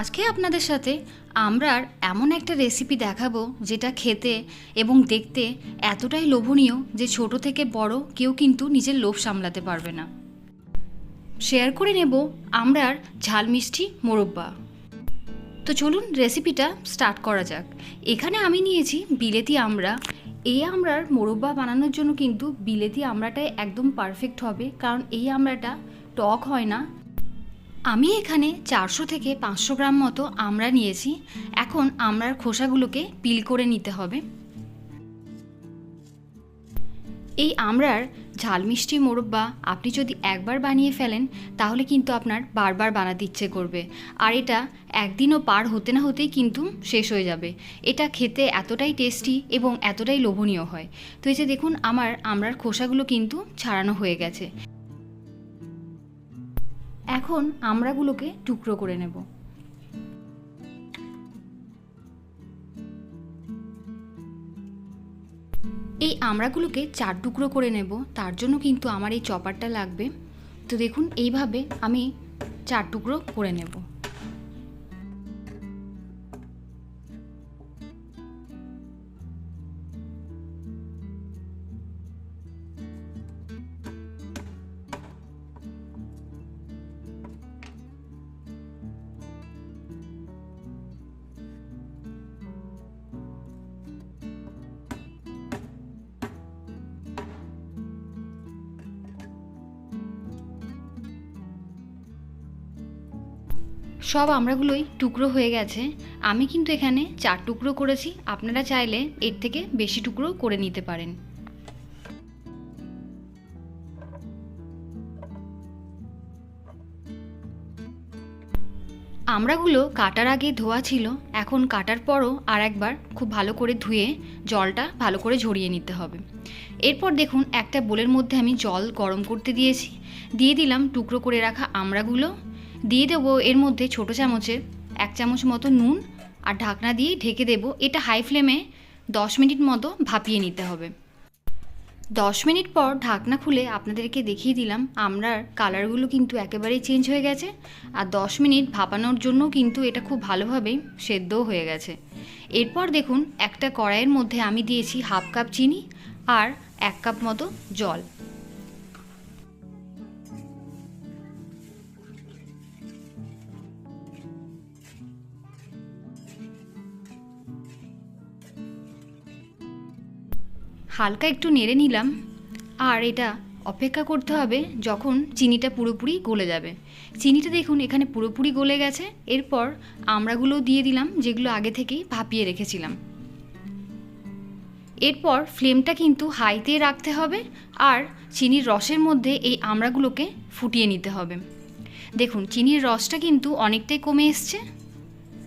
আজকে আপনাদের সাথে আমরার এমন একটা রেসিপি দেখাবো যেটা খেতে এবং দেখতে এতটাই লোভনীয় যে ছোট থেকে বড় কেউ কিন্তু নিজের লোভ সামলাতে পারবে না। শেয়ার করে নেব আমরার ঝাল মিষ্টি মোরব্বা। তো চলুন রেসিপিটা স্টার্ট করা যাক। এখানে আমি নিয়েছি বিলেতি আমড়া। এই আমড়ার মোরব্বা বানানোর জন্য কিন্তু বিলেতি আমড়াটাই একদম পারফেক্ট হবে, কারণ এই আমড়াটা টক হয় না। আমি এখানে চারশো থেকে পাঁচশো গ্রাম মতো আমড়া নিয়েছি। এখন আমরার খোসাগুলোকে পিল করে নিতে হবে। এই আমড়ার ঝাল মিষ্টি মোরব্বা আপনি যদি একবার বানিয়ে ফেলেন, তাহলে কিন্তু আপনার বারবার বানাতে ইচ্ছে করবে। আর এটা একদিনও পার হতে না হতেই কিন্তু শেষ হয়ে যাবে। এটা খেতে এতটাই টেস্টি এবং এতটাই লোভনীয় হয়। তো এই যে দেখুন, আমার আমরার খোসাগুলো কিন্তু ছাড়ানো হয়ে গেছে। এখন আমরাগুলোকে টুকরো করে নেব। এই আমরাগুলোকে চার টুকরো করে নেব, তার জন্য কিন্তু আমার এই চপারটা লাগবে। তো দেখুন, এইভাবে আমি চার টুকরো করে নেব। সব আমড়াগুলোই টুকরো হয়ে গেছে। আমি কিন্তু এখানে চার টুকরো করেছি। আপনারা চাইলে এর থেকে বেশি টুকরো করে নিতে পারেন। আমড়াগুলো কাটার আগে ধোয়া ছিল। এখন কাটার পরও আর একবার খুব ভালো করে ধুয়ে জলটা ভালো করে ঝরিয়ে নিতে হবে। এরপর দেখুন, একটা বোলের মধ্যে আমি জল গরম করতে দিয়েছি। দিয়ে দিলাম টুকরো করে রাখা আমড়াগুলো দিয়ে দেবো এর মধ্যে ছোটো চামচের এক চামচ মতো নুন আর ঢাকনা দিয়ে ঢেকে দেবো এটা হাই ফ্লেমে দশ মিনিট মতো ভাপিয়ে নিতে হবে। দশ মিনিট পর ঢাকনা খুলে আপনাদেরকে দেখিয়ে দিলাম আমরার কালারগুলো কিন্তু একেবারেই চেঞ্জ হয়ে গেছে আর দশ মিনিট ভাপানোর জন্য কিন্তু এটা খুব ভালোভাবে সেদ্ধও হয়ে গেছে। এরপর দেখুন একটা কড়াইয়ের মধ্যে আমি দিয়েছি হাফ কাপ চিনি আর এক কাপ মতো জল। হালকা একটু নেড়ে নিলাম। আর এটা অপেক্ষা করতে হবে যখন চিনিটা পুরোপুরি গলে যাবে। চিনিটা দেখুন, এখানে পুরোপুরি গলে গেছে। এরপর আমড়াগুলো দিয়ে দিলাম, যেগুলো আগে থেকেই ভাপিয়ে রেখেছিলাম। এরপর ফ্লেমটা কিন্তু হাইতে রাখতে হবে আর চিনির রসের মধ্যে এই আমড়াগুলোকে ফুটিয়ে নিতে হবে। দেখুন, চিনির রসটা কিন্তু অনেকটাই কমে এসছে।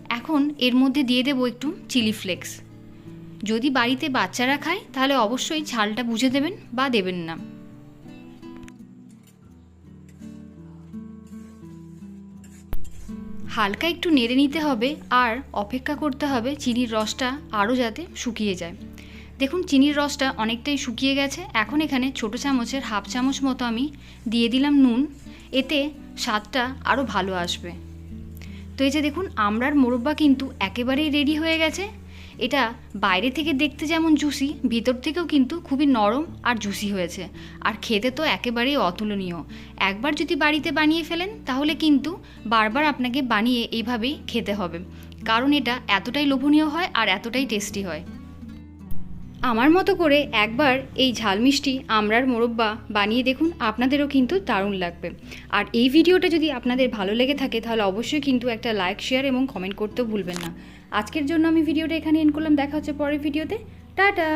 এখন এর মধ্যে দিয়ে দেবো একটু চিলি ফ্লেক্স। যদি বাড়িতে বাচ্চারা খায়, তাহলে অবশ্যই ঝালটা বুঝে দেবেন বা দেবেন না। হালকা একটু নেড়ে নিতে হবে আর অপেক্ষা করতে হবে চিনির রসটা আরও যাতে শুকিয়ে যায়। দেখুন, চিনির রসটা অনেকটাই শুকিয়ে গেছে। এখন এখানে ছোটো চামচের হাফ চামচ মতো আমি দিয়ে দিলাম নুন। এতে স্বাদটা আরও ভালো আসবে। তো এই যে দেখুন আমরার মোরব্বা কিন্তু একেবারেই রেডি হয়ে গেছে। এটা বাইরে থেকে দেখতে যেমন জুসি, ভিতর থেকেও কিন্তু খুবই নরম আর জুসি হয়েছে। আর খেতে তো একেবারেই অতুলনীয়। একবার যদি বাড়িতে বানিয়ে ফেলেন, তাহলে কিন্তু বারবার আপনাকে বানিয়ে এইভাবেই খেতে হবে। কারণ এটা এতটাই লোভনীয় হয় আর এতটাই টেস্টি হয়। আমার মতো করে একবার এই ঝাল মিষ্টি আমরার মোরব্বা বানিয়ে দেখুন, আপনাদেরও কিন্তু দারুণ লাগবে। আর এই ভিডিওটা যদি আপনাদের ভালো লেগে থাকে, তাহলে অবশ্যই কিন্তু একটা লাইক, শেয়ার এবং কমেন্ট করতেও ভুলবেন না। আজকের জন্য আমি ভিডিওটা এখানে এন করলাম। দেখা হচ্ছে পরের ভিডিওতে। টাটা!